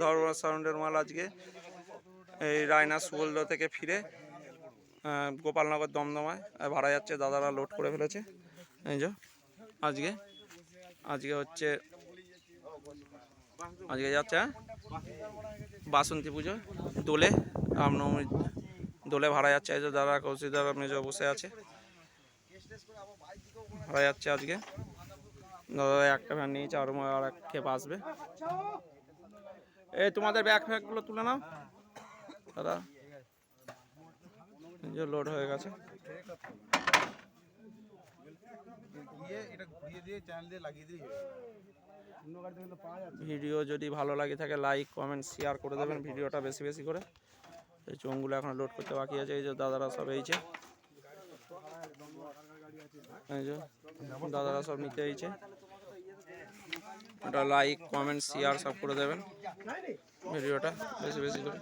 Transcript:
ধর্ম সাউন্ডের মাল আজকে। এই রায়না সুবলদ থেকে ফিরে গোপালনগর দমদমায় ভাড়া যাচ্ছে, দাদারা লোড করে ফেলেছে। এই যে, আজকে আজকে হচ্ছে, আজকে যাচ্ছে হ্যাঁ? বাসন্তী পুজো, দোলে, রামনবমী দোলে ভাড়া যাচ্ছে। এই যে দাদা কৌশিক দাদা মেজো বসে আছে, ভাড়া যাচ্ছে আজকে। দাদা, একটা ভ্যান নিয়েছে, আর আর এক খেপ আসবে। এই তোমাদের ব্যাগ ফ্যাগগুলো তুলে নাও। দাদা যে লোড হয়ে গেছে। ভিডিও যদি ভালো লাগে থাকে লাইক কমেন্ট শেয়ার করে দেবেন। ভিডিওটা বেশি বেশি করে। এই চোঙগুলো এখন লোড করতে বাকি আছে। এই যে দাদারা সব এইছে দাদারা সব নিতে হয়েছে ওটা লাইক কমেন্ট শেয়ার সব করে দেবেন। ভিডিওটা বেশি বেশি করে।